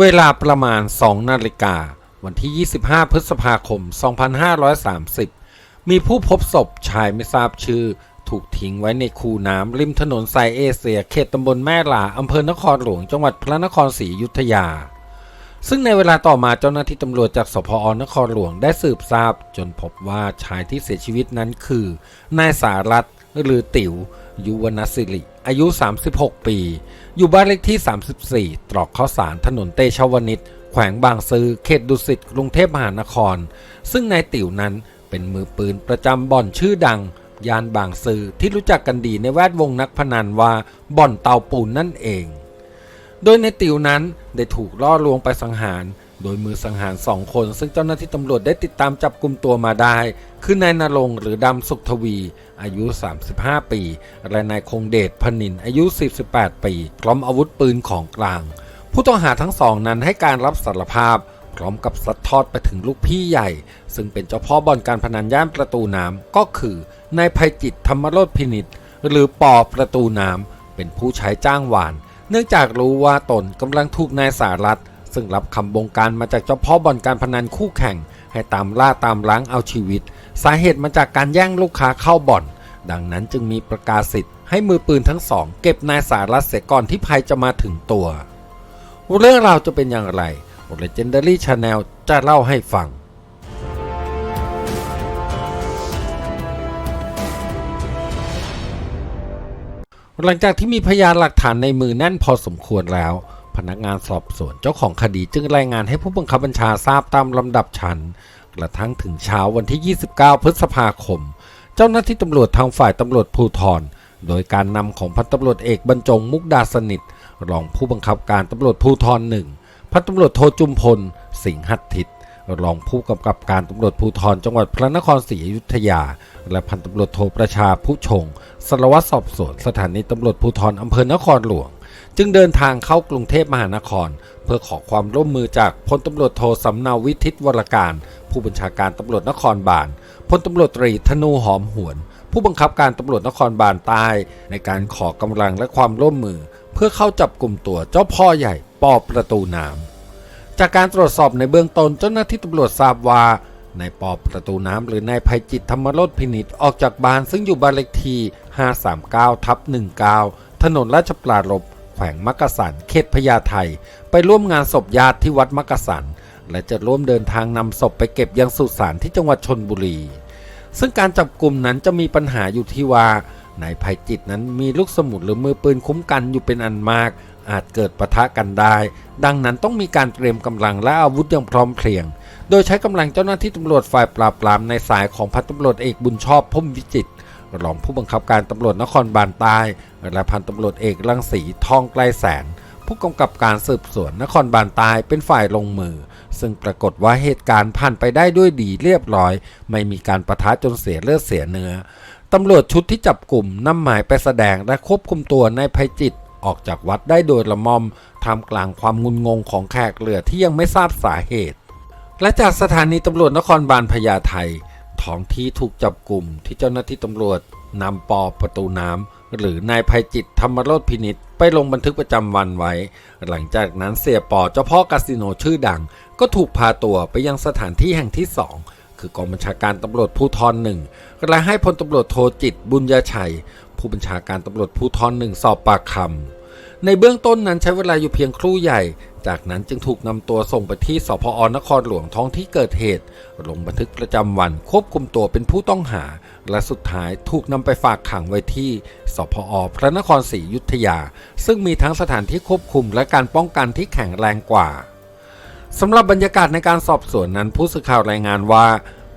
เวลาประมาณ 2 นาฬิกา วันที่ 25 พฤษภาคม 2530 มีผู้พบศพชายไม่ทราบชื่อ ถูกทิ้งไว้ในคูน้ำริมถนนสายเอเชียเขตตำบลแม่หลาอำเภอนครหลวงจังหวัดพระนครศรีอยุธยา ซึ่งในเวลาต่อมาเจ้าหน้าที่ตำรวจจากสพอนครหลวงได้สืบทราบ จนพบว่าชายที่เสียชีวิตนั้นคือ นายสารัตหรือติ๋วยุวรรณสิริ อายุ 36 ปี อยู่บ้านเลขที่ 34 ตรอกข้าวสารถนนเตชะวนิชแขวงบางซื่อเขตดุสิตกรุงเทพมหานคร ซึ่งนายติ๋วนั้นเป็นมือปืนประจำบ่อนชื่อดังยานบางซื่อที่รู้จักกันดีในแวดวงนักพนันว่าบ่อนเตาปูนนั่นเอง โดยในติ๋วนั้นได้ถูกล่อลวงไปสังหาร โดยมือสังหารสองคน ซึ่งเจ้าหน้าที่ตำรวจได้ติดตามจับกลุ่มตัวมาได้ คือนายนารงหรือดำสุขทวี อายุ 35 ปี และนายคงเดชพนินอายุ 48 ปี พร้อมอาวุธปืนของกลาง ผู้ต้องหาทั้งสองนั้นให้การรับสารภาพ พร้อมกับสัดทอดไปถึงลูกพี่ใหญ่ ซึ่งเป็นเจ้าพ่อบ่อนการพนันย่านประตูน้ำก็คือนายภัยจิตธรรมโรธพินิษหรือปอประตูน้ำเป็นผู้ใช้จ้างหวาน เนื่องจากรู้ว่าตนกำลังถูกนายสารัตซึ่งรับคำบงการมาจากเจ้าพ่อบ่อนการพนันคู่แข่ง ให้ตามล่าตามล้างเอาชีวิต สาเหตุมาจากการแย่งลูกค้าเข้าบ่อน ดังนั้นจึงมีประกาศสิทธิ์ให้มือปืนทั้งสอง เก็บนายสารัตเสียก่อนที่ภัยจะมาถึงตัว เรื่องราวจะเป็นอย่างไร Legendary Channel จะเล่าให้ฟังหลังจากที่มีพยานหลักฐานในมือแน่นพอสมควรแล้ว พนักงานสอบสวนเจ้าของคดีจึงรายงานให้ผู้บังคับบัญชาทราบตามลำดับชั้นกระทั่งถึงเช้าวันที่ 29 พฤษภาคม เจ้าหน้าที่ตำรวจทางฝ่ายตำรวจภูธรโดยการนำของพันตำรวจเอกบรรจงมุกดาสนิทรองผู้บังคับการตำรวจภูธรหนึ่งพันตำรวจโทจุมพล สิงห์หัตถิตรองผู้กำกับการตำรวจภูธรจังหวัดพระนครศรีอยุธยา และพันตำรวจโทประชาผู้ชงสารวัตรสอบสวนสถานีตำรวจภูธรอำเภอนครหลวง จึงเดินทางเข้ากรุงเทพมหานคร เพื่อขอความร่วมมือจากพลตำรวจโทสำเนาวิทิตวรการ ผู้บัญชาการตำรวจนครบาล พลตำรวจตรีธนูหอมหวน ผู้บังคับการตำรวจนครบาลใต้ ในการขอกำลังและความร่วมมือ เพื่อเข้าจับกลุ่มตัวเจ้าพ่อใหญ่ปอประตูน้ำจากการตรวจสอบในเบื้องต้นเจ้าหน้าที่ตำรวจทราบว่านายปอประตูน้ำหรือนายภัยจิตธรรมรธพินิษออกจากบ้านซึ่งอยู่บ้านเลขที่ 539ทับ19 ถนนราชปรารบแขวงมักกะสันเขตพญาไทไปร่วมงานศพญาติที่วัดมักกะสันและจะร่วมเดินทางนำศพไปเก็บยังสุสานที่จังหวัดชนบุรี ซึ่งการจับกลุ่มนั้นจะมีปัญหาอยู่ที่ว่านายภัยจิตนั้นมีลูกสมุนหรือมือปืนคุ้มกันอยู่เป็นอันมาก อาจเกิดปะทะกันได้ ดังนั้นต้องมีการเตรียมกำลังและอาวุธอย่างพร้อมเพรียง โดยใช้กำลังเจ้าหน้าที่ตำรวจฝ่ายปราบปรามในสายของพันตำรวจเอกบุญชอบพุ่มวิจิตรองผู้บังคับการตำรวจนครบาลใต้และพันตำรวจเอกรังสีทองไกลแสน ผู้กำกับการสืบสวนนครบาลใต้เป็นฝ่ายลงมือ ซึ่งปรากฏว่าเหตุการณ์ผ่านไปได้ด้วยดีเรียบร้อย ไม่มีการประทะจนเสียเลือดเสียเนื้อตำรวจชุดที่จับกลุ่มนำหมายไปแสดงและควบคุมตัวนายภัยจิตออกจากวัดได้โดยละม่อมทำกลางความงุนงงของแขกเรือที่ยังไม่ทราบสาเหตุ และจากสถานีตำรวจนครบาลพญาไทท้องที่ถูกจับกลุ่มที่เจ้าหน้าที่ตำรวจนำปอประตูน้ำ หรือนายภัยจิตธรรมโรธพินิษไปลงบันทึกประจำวันไว้ หลังจากนั้นเสียปอเจ้าพ่อคาสิโนชื่อดัง ก็ถูกพาตัวไปยังสถานที่แห่งที่สองคือกองบัญชาการตำรวจภูธรหนึ่งและให้พลตำรวจโทจิตบุญญาชัย ผู้บัญชาการตำรวจภูธรหนึ่งสอบปากคำในเบื้องต้นนั้นใช้เวลาอยู่เพียงครู่ใหญ่ จากนั้นจึงถูกนำตัวส่งไปที่สพอนครหลวงท้องที่เกิดเหตุ ลงบันทึกประจำวันควบคุมตัวเป็นผู้ต้องหา และสุดท้ายถูกนำไปฝากขังไว้ที่สพอพระนครศรีอยุธยา ซึ่งมีทั้งสถานที่ควบคุมและการป้องกันที่แข็งแรงกว่าสำหรับบรรยากาศในการสอบสวนนั้นผู้สื่อข่าวรายงานว่า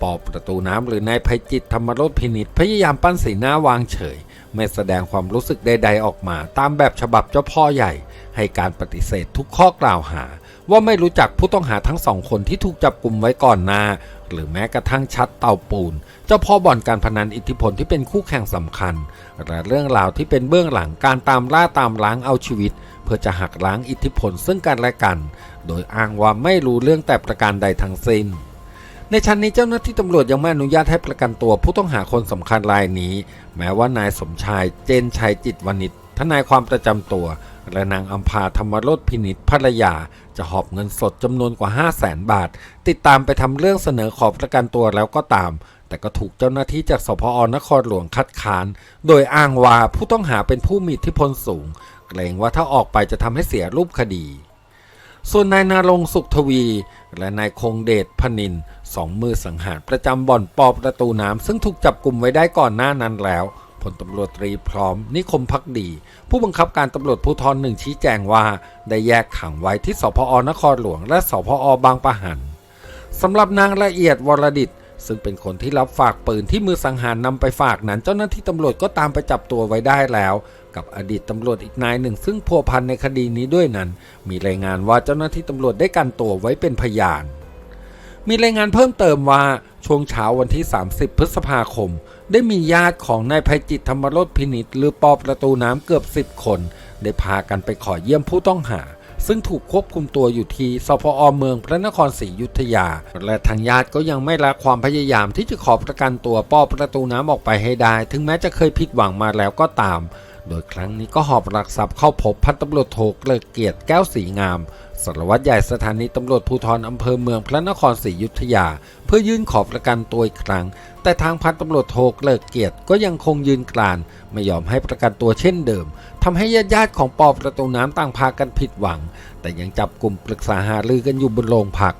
ปอประตูน้ำหรือนายภัยจิตธรรมโรธพินิษพยายามปั้นสีหน้าวางเฉย ไม่แสดงความรู้สึกใดๆออกมา ตามแบบฉบับเจ้าพ่อใหญ่ ให้การปฏิเสธทุกข้อกล่าวหา ว่าไม่รู้จักผู้ต้องหาทั้งสองคนที่ถูกจับกลุ่มไว้ก่อนหน้า หรือแม้กระทั่งชัดเต่าปูน เจ้าพ่อบ่อนการพนันอิทธิพลที่เป็นคู่แข่งสำคัญ และเรื่องราวที่เป็นเบื้องหลังการตามล่าตามล้างเอาชีวิต เพื่อจะหักล้างอิทธิพลซึ่งกันและกัน โดยอ้างว่าไม่รู้เรื่องแต่ประการใดทั้งสิ้นในชั้นนี้เจ้าหน้าที่ตำรวจยังไม่อนุญาตให้ประกันตัวผู้ต้องหาคนสำคัญรายนี้ แม้ว่านายสมชายเจนชัยจิตวณิชทนายความประจำตัว และนางอัมพาธรรมรสพินิษภรรยา จะหอบเงินสดจำนวนกว่า 5 0 0แสนบาท ติดตามไปทำเรื่องเสนอขอประกันตัวแล้วก็ตาม แต่ก็ถูกเจ้าหน้าที่จากสพอนครหลวงคัดค้าน โดยอ้างว่าผู้ต้องหาเป็นผู้มีอิทธิพลสูง เกรงว่าถ้าออกไปจะทำให้เสียรูปคดี ส่วนนายนารงสุขทวี และนายคงเดชพนินสองมือสังหารประจำบ่อนปอประตูน้ำซึ่งถูกจับกลุ่มไว้ได้ก่อนหน้านั้นแล้ว พลตำรวจตรีพร้อม นิคมพักดี ผู้บังคับการตำรวจภูธรหนึ่งชี้แจงว่า ได้แยกขังไว้ที่สพอนครหลวง และสพอบางปะหันสำหรับนางละเอียดวรดิตซึ่งเป็นคนที่รับฝากปืนที่มือสังหารนำไปฝากนั้น เจ้าหน้าที่ตำรวจก็ตามไปจับตัวไว้ได้แล้ว กับอดีตตำรวจอีกนายหนึ่ง ซึ่งพัวพันในคดีนี้ด้วยนั้น มีรายงานว่าเจ้าหน้าที่ตำรวจได้กันตัวไว้เป็นพยาน มีรายงานเพิ่มเติมว่าช่วงเช้าวันที่ 30 พฤษภาคม ได้มีญาติของนายภัยจิตธรรมรสพินิษหรือปอประตูน้ำเกือบ10คน ได้พากันไปขอเยี่ยมผู้ต้องหา ซึ่งถูกควบคุมตัวอยู่ที่สพอเมืองพระนครศรีอยุธยา และทางญาติก็ยังไม่ละความพยายามที่จะขอประกันตัวปอประตูน้ำออกไปให้ได้ ถึงแม้จะเคยผิดหวังมาแล้วก็ตาม โดยครั้งนี้ก็หอบหลักทรัพย์เข้าพบพันตำรวจโทเกลิกเกียรติแก้วสีงาม สารวัตรใหญ่สถานีตำรวจภูธรอำเภอเมืองพระนครศรีอยุธยา เพื่อยื่นขอประกันตัวอีกครั้ง แต่ทางพันตำรวจโทเกลิกเกียรติก็ยังคงยืนกราน ไม่ยอมให้ประกันตัวเช่นเดิมทำให้ญาติญาติๆของปอประตูน้ำต่างพากันผิดหวัง แต่ยังจับกลุ่มปรึกษาหารือกันอยู่บนโรงพัก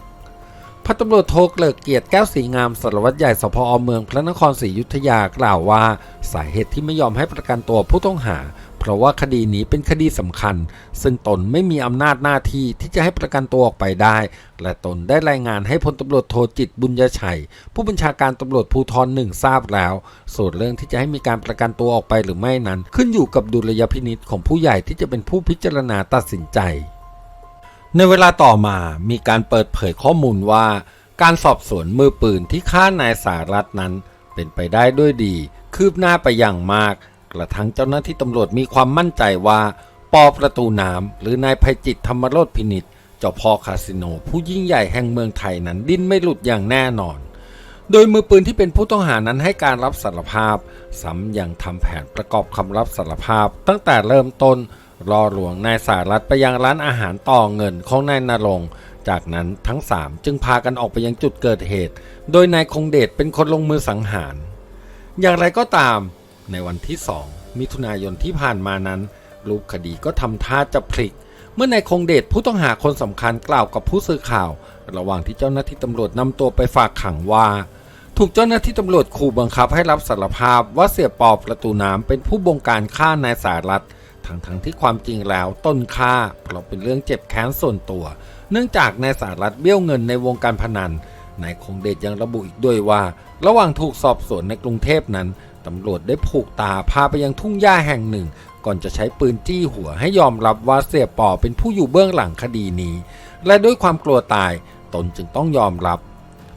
พันตำรวจโทเกลิกเกียรติแก้วสีงามสารวัตรใหญ่สพอเมืองพระนครศรีอยุธยากล่าวว่า สาเหตุที่ไม่ยอมให้ประกันตัวผู้ต้องหา เพราะว่าคดีนี้เป็นคดีสำคัญ ซึ่งตนไม่มีอำนาจหน้าที่ที่จะให้ประกันตัวออกไปได้ และตนได้รายงานให้พลตำรวจโทจิตบุญยชัย ผู้บัญชาการตำรวจภูธรหนึ่งทราบแล้ว ส่วนเรื่องที่จะให้มีการประกันตัวออกไปหรือไม่นั้น ขึ้นอยู่กับดุลยพินิษของผู้ใหญ่ที่จะเป็นผู้พิจารณาตัดสินใจ ในเวลาต่อมามีการเปิดเผยข้อมูลว่า การสอบสวนมือปืนที่ฆ่านายสารัตนนั้น เป็นไปได้ด้วยดี คืบหน้าไปอย่างมาก กระทั่งเจ้าหน้าที่ตำรวจมีความมั่นใจว่า ปอประตูน้ำหรือนายภัยจิตธรรมโรธพินิษเจ้าพ่อคาสิโนผู้ยิ่งใหญ่แห่งเมืองไทยนั้นดิ้นไม่หลุดอย่างแน่นอน โดยมือปืนที่เป็นผู้ต้องหานั้นให้การรับสารภาพซ้ำยังทำแผนประกอบคำรับสารภาพ ตั้งแต่เริ่มต้น รอหลวงนายสารัตไปยังร้านอาหารต่อเงินของนายนรงจากนั้นทั้งสามจึงพากันออกไปยังจุดเกิดเหตุ โดยนายคงเดชเป็นคนลงมือสังหาร อย่างไรก็ตาม ในวันที่สองมิถุนายนที่ผ่านมานั้น รูปคดีก็ทำท่าจะพลิก เมื่อนายคงเดชผู้ต้องหาคนสำคัญกล่าวกับผู้สื่อข่าว ระหว่างที่เจ้าหน้าที่ตำรวจนำตัวไปฝากขังว่า ถูกเจ้าหน้าที่ตำรวจขู่บังคับให้รับสารภาพว่าเสียปอบประตูน้ำเป็นผู้บงการฆ่านายสารัตทั้ง ทั้งๆที่ความจริงแล้วต้นฆ่าเพราะเป็นเรื่องเจ็บแค้นส่วนตัว เนื่องจากนายสารัตเบี้ยวเงินในวงการพนันนายคงเดชยังระบุอีกด้วยว่า ระหว่างถูกสอบสวนในกรุงเทพนั้นตำรวจได้ผูกตาพาไปยังทุ่งหญ้าแห่งหนึ่ง ก่อนจะใช้ปืนจี้หัวให้ยอมรับว่าเสียปอเป็นผู้อยู่เบื้องหลังคดีนี้ และด้วยความกลัวตายตนจึงต้องยอมรับ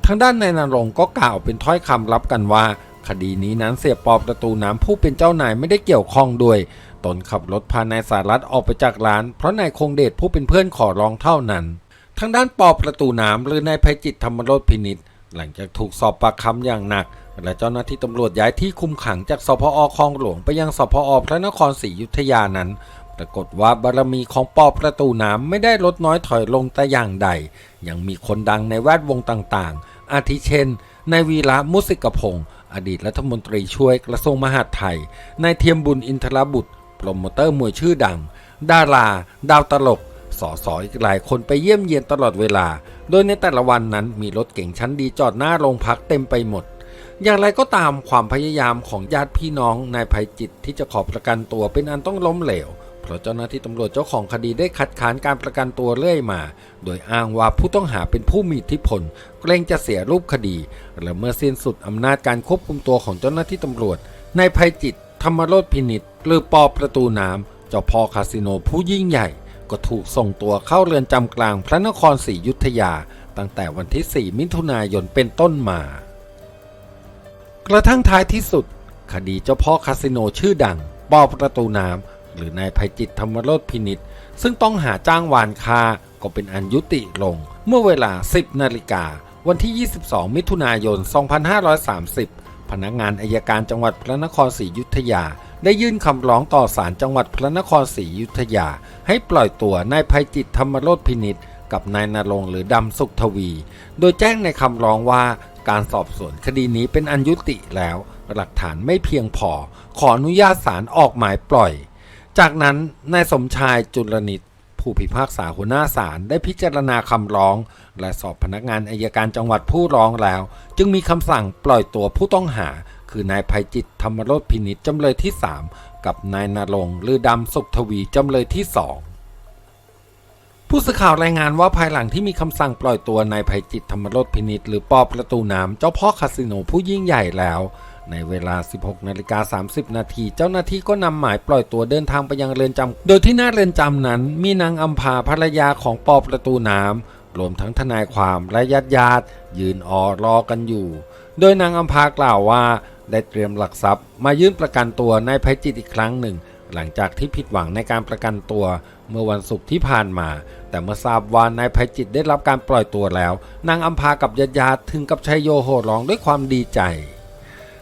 ทางด้านนายนรงก็กล่าวเป็นถ้อยคำรับกันว่า คดีนี้นั้นเสียปอประตูน้ำผู้เป็นเจ้านายไม่ได้เกี่ยวข้องด้วย ตนขับรถพานายสารัตออกไปจากร้าน เพราะนายคงเดชผู้เป็นเพื่อนขอร้องเท่านั้นทางด้านปอประตูน้ำหรือนายภัยจิตธรรมรธพินิษหลังจากถูกสอบปากคำอย่างหนัก และเจ้าหน้าที่ตำรวจย้ายที่คุมขังจากสพอคลองหลวงไปยังสพอพระนครศรีอยุธยานั้น ปรากฏว่าบารมีของปอประตูน้ำไม่ได้ลดน้อยถอยลงแต่อย่างใด ยังมีคนดังในแวดวงต่างๆ อาทิเช่นนายวีระมุสิกพงศ์อดีตรัฐมนตรีช่วยกระทรวงมหาดไทยนายเทียมบุญอินทรบุตร โปรโมเตอร์มวยชื่อดัง ดารา ดาวตลก สอสออีกหลายคนไปเยี่ยมเยียนตลอดเวลา โดยในแต่ละวันนั้นมีรถเก่งชั้นดีจอดหน้าโรงพักเต็มไปหมด อย่างไรก็ตามความพยายามของญาติพี่น้องนายภัยจิตที่จะขอประกันตัวเป็นอันต้องล้มเหลว เพราะเจ้าหน้าที่ตำรวจเจ้าของคดีได้คัดค้านการประกันตัวเรื่อยมา โดยอ้างว่าผู้ต้องหาเป็นผู้มีอิทธิพลเกรงจะเสียรูปคดี และเมื่อสิ้นสุดอำนาจการควบคุมตัวของเจ้าหน้าที่ตำรวจนายภัยจิตธรรมโรธพินิษ หรือปอประตูน้ำเจ้าพ่อคาสิโนผู้ยิ่งใหญ่ ก็ถูกส่งตัวเข้าเรือนจำกลางพระนครศรีอยุธยา ตั้งแต่วันที่ 4 มิถุนายนเป็นต้นมา กระทั่งท้ายที่สุด คดีเจ้าพ่อคาสิโนชื่อดัง ปอประตูน้ำหรือนายภัยจิตธรรมโรธพินิษซึ่งต้องหาจ้างวานคาก็เป็นอันยุติลง เมื่อเวลา 10 นาฬิกาวันที่ 22 มิถุนายน 2530 พนักงานอายการจังหวัดพระนครศรีอยุธยา ได้ยื่นคำร้องต่อศาลจังหวัดพระนครศรีอยุธยา ให้ปล่อยตัวนายภัยจิตธรรมโรธพินิษกับนายนรงหรือดำสุขทวี โดยแจ้งในคำร้องว่าการสอบสวนคดีนี้เป็นอันยุติแล้ว หลักฐานไม่เพียงพอ ขออนุญาตศาลออกหมายปล่อย จากนั้นนายสมชายจุลนิตผู้พิพากษาหัวหน้าศาลได้พิจารณาคำร้อง และสอบพนักงานอายการจังหวัดผู้ร้องแล้ว จึงมีคำสั่งปล่อยตัวผู้ต้องหา คือนายภัยจิตธรรมรธพินิจจำเลยที่ 3 กับนายนรงค์หรือดำสุขทวีจำเลยที่ 2 ผู้สื่อข่าวรายงานว่าภายหลังที่มีคำสั่งปล่อยตัวนายภัยจิตธรรมรธพินิจหรือปอประตูน้ำเจ้าพ่อคาสิโนผู้ยิ่งใหญ่แล้วในเวลา 16นาฬิกา30 นาที เจ้าหน้าที่ก็นำหมายปล่อยตัวเดินทางไปยังเรือนจำ โดยที่หน้าเรือนจำนั้น มีนางอัมพาภรรยาของปอประตูน้ำ รวมทั้งทนายความและญาติญาติยืนออรอกันอยู่ โดยนางอัมพากล่าวว่า ได้เตรียมหลักทรัพย์ มายื่นประกันตัวนายภัยจิตอีกครั้งหนึ่ง หลังจากที่ผิดหวังในการประกันตัวเมื่อวันศุกร์ที่ผ่านมา แต่เมื่อทราบว่านายภัยจิตได้รับการปล่อยตัวแล้ว นางอัมพากับญาติญาติๆถึงกับชัยโยโห่ร้องด้วยความดีใจ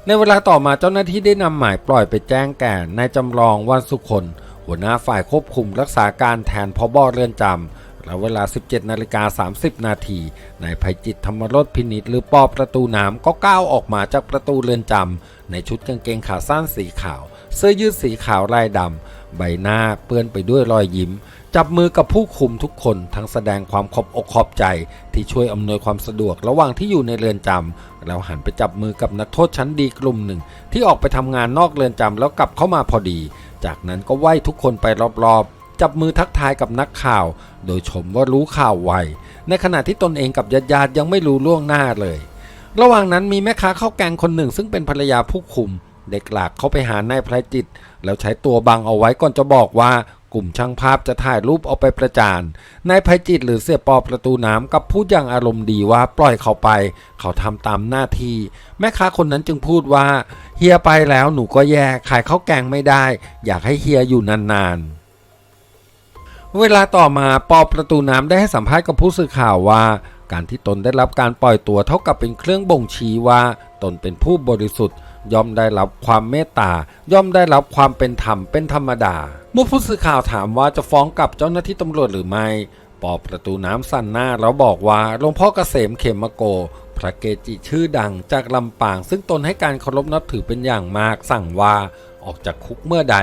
ในเวลาต่อมาเจ้าหน้าที่ได้นำหมายปล่อยไปแจ้งแก่นายจำลองวันสุคนหัวหน้าฝ่ายควบคุมรักษาการแทนพบเรือนจำ และเวลา 17นาฬิกา30 นาทีนายภัยจิตธรรมรสพินิษหรือปอประตูน้ำก็ก้าวออกมาจากประตูเรือนจำในชุดกางเกงขาสั้นสีขาว เสื้อยืดสีขาวลายดำใบหน้าเปื้อนไปด้วยรอยยิ้ม จับมือกับผู้คุมทุกคนทั้งแสดงความขอบอกขอบใจ ที่ช่วยอำนวยความสะดวกระหว่างที่อยู่ในเรือนจำแล้วหันไปจับมือกับนักโทษชั้นดีกลุ่มหนึ่ง ที่ออกไปทำงานนอกเรือนจำแล้วกลับเข้ามาพอดี จากนั้นก็ไหว้ทุกคนไปรอบๆ จับมือทักทายกับนักข่าว โดยชมว่ารู้ข่าวไว ในขณะที่ตนเองกับญาติๆยังไม่รู้ล่วงหน้าเลย ระหว่างนั้นมีแม่ค้าข้าวแกงคนหนึ่งซึ่งเป็นภรรยาผู้คุม เด็กหลากเข้าไปหานายไพรจิต แล้วใช้ตัวบังเอาไว้ก่อนจะบอกว่ากลุ่มช่างภาพจะถ่ายรูปเอาไปประจาน นายไพรจิตหรือเสียปอประตูน้ำกับพูดอย่างอารมณ์ดีว่าปล่อยเขาไป เขาทำตามหน้าที่ แม่ค้าคนนั้นจึงพูดว่า เฮียไปแล้วหนูก็แย่ขายข้าวแกงไม่ได้ อยากให้เฮียอยู่นานๆ เวลาต่อมาปอประตูน้ำได้ให้สัมภาษณ์กับผู้สื่อข่าวว่า การที่ตนได้รับการปล่อยตัวเท่ากับเป็นเครื่องบ่งชี้ว่า ตนเป็นผู้บริสุทธิ์ ย่อมได้รับความเมตตา ย่อมได้รับความเป็นธรรมเป็นธรรมดา เมื่อผู้สื่อข่าวถามว่าจะฟ้องกลับเจ้าหน้าที่ตำรวจหรือไม่ปอประตูน้ำสั่นหน้าแล้วบอกว่าหลวงพ่อเกษมเขมโก พระเกจิชื่อดังจากลำปาง ซึ่งตนให้การเคารพนับถือเป็นอย่างมากสั่งว่าออกจากคุกเมื่อใด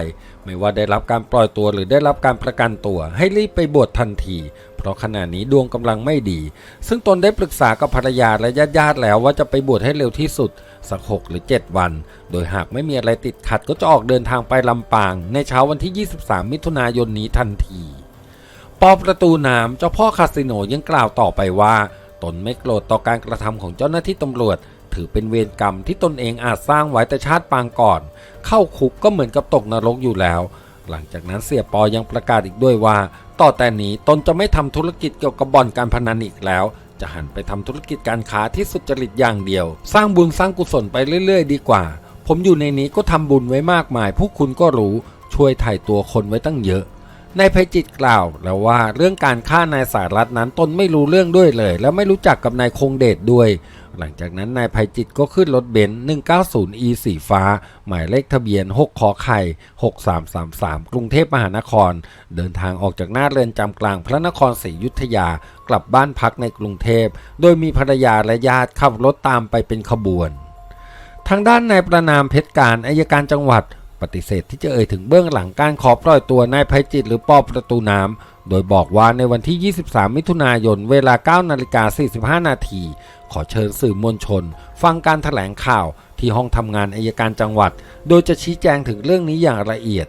ไม่ว่าได้รับการปล่อยตัวหรือได้รับการประกันตัว ให้รีบไปบวชทันที เพราะขณะนี้ดวงกำลังไม่ดี ซึ่งตนได้ปรึกษากับภรรยาและญาติๆแล้วว่าจะไปบวชให้เร็วที่สุด สัก6หรือ 7 วัน โดยหากไม่มีอะไรติดขัดก็จะออกเดินทางไปลำปาง ในเช้าวันที่ 23 มิถุนายนนี้ทันทีปอประตูน้ำเจ้าพ่อคาสิโนยังกล่าวต่อไปว่า ตนไม่โกรธต่อการกระทำของเจ้าหน้าที่ตำรวจ ถือเป็นเวรกรรมที่ตนเองอาจสร้างไว้แต่ชาติปางก่อน เข้าคุกก็เหมือนกับตกนรกอยู่แล้ว หลังจากนั้นเสียปอยังประกาศอีกด้วยว่า ต่อแต่นี้ตนจะไม่ทำธุรกิจเกี่ยวกับบ่อนการพนันอีกแล้ว จะหันไปทำธุรกิจการค้าที่สุจริตอย่างเดียว สร้างบุญสร้างกุศลไปเรื่อย ๆ ดีกว่า ผมอยู่ในนี้ก็ทำบุญไว้มากมายผู้คุณก็รู้ช่วยถ่ายตัวคนไว้ตั้งเยอะ นายภัยจิตกล่าวแล้วว่าเรื่องการฆ่านายสารัตนั้นตนไม่รู้เรื่องด้วยเลย และไม่รู้จักกับนายคงเดชด้วย หลังจากนั้นนายภัยจิตก็ขึ้นรถเบนซ์ 190e สีฟ้า หมายเลขทะเบียน 6 ขอไข่ 6333 กรุงเทพมหานคร เดินทางออกจากหน้าเรือนจำกลางพระนครศรีอยุธยากลับบ้านพักในกรุงเทพ โดยมีภรรยาและญาติขับรถตามไปเป็นขบวน ทางด้านนายประนามเพชรการอายการจังหวัด ปฏิเสธที่จะเอ่ยถึงเบื้องหลังการขอปล่อยตัวนายภัยจิตหรือปอประตูน้ำ โดยบอกว่าในวันที่ 23 มิถุนายน เวลา 9 นาฬิกา 45 นาที ขอเชิญสื่อมวลชน ฟังการถแถลงข่าวที่ห้องทำงานอายการจังหวัด โดยจะชี้แจงถึงเรื่องนี้อย่างละเอียด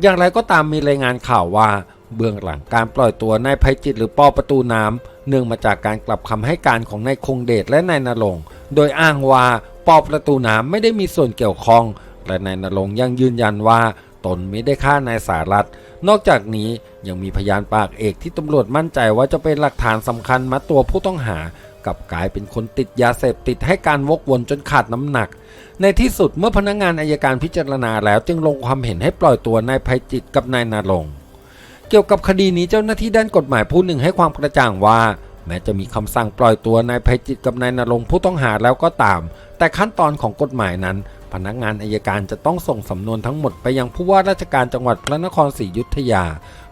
อย่างไรก็ตามมีรายงานข่าวว่า เบื้องหลังการปล่อยตัวนายภัยจิตหรือปอประตูน้ำเนื่องมาจากการกลับคำให้การของนายคงเดชและนายนรงโดยอ้างว่าปอประตูน้ำไม่ได้มีส่วนเกี่ยวข้อง และนายนรงยังยืนยันว่าตนไม่ได้ฆ่านายสารัตนอกจากนี้ยังมีพยานปากเอกที่ตำรวจมั่นใจว่าจะเป็นหลักฐานสำคัญมัดตัวผู้ต้องหากับกลายเป็นคนติดยาเสพติดให้การวกวนจนขาดน้ำหนัก ในที่สุดเมื่อพนักงานอายการพิจารณาแล้วจึงลงความเห็นให้ปล่อยตัวนายภัยจิตกับนายนารงเกี่ยวกับคดีนี้เจ้าหน้าที่ด้านกฎหมายผู้หนึ่งให้ความกระจ่างว่า แม้จะมีคำสั่งปล่อยตัวนายภัยจิตกับนายนารงผู้ต้องหาแล้วก็ตาม แต่ขั้นตอนของกฎหมายนั้น พนักงานอายการจะต้องส่งสำนวนทั้งหมดไปยังผู้ว่าราชการจังหวัดพระนครศรีอยุธยา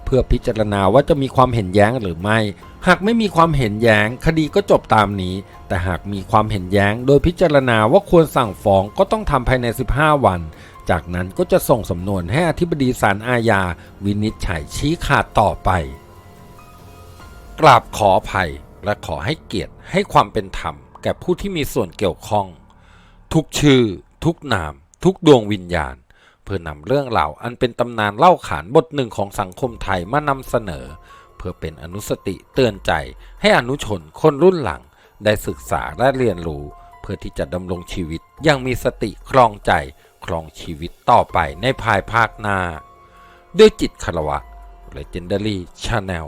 เพื่อพิจารณาว่าจะมีความเห็นแย้งหรือไม่ หากไม่มีความเห็นแย้ง คดีก็จบตามนี้ แต่หากมีความเห็นแย้ง โดยพิจารณาว่าควรสั่งฟ้องก็ต้องทำภายใน 15 วัน จากนั้นก็จะส่งสำนวนให้อธิบดีศาลอาญา วินิจฉัยชี้ขาดต่อไป กราบขออภัยและขอให้เกียรติให้ความเป็นธรรมแก่ผู้ที่มีส่วนเกี่ยวข้อง ทุกชื่อ ทุกนาม ทุกดวงวิญญาณ เพื่อนำเรื่องราวอันเป็นตำนานเล่าขานบทหนึ่งของสังคมไทยมานำเสนอ เพื่อเป็นอนุสติเตือนใจให้อนุชนคนรุ่นหลัง ได้ศึกษาและเรียนรู้ เพื่อที่จะดำรงชีวิตอยังมีสติครองใจครองชีวิตต่อไปในภายภาคหน้า ด้วยจิตคารวะ Legendary Channel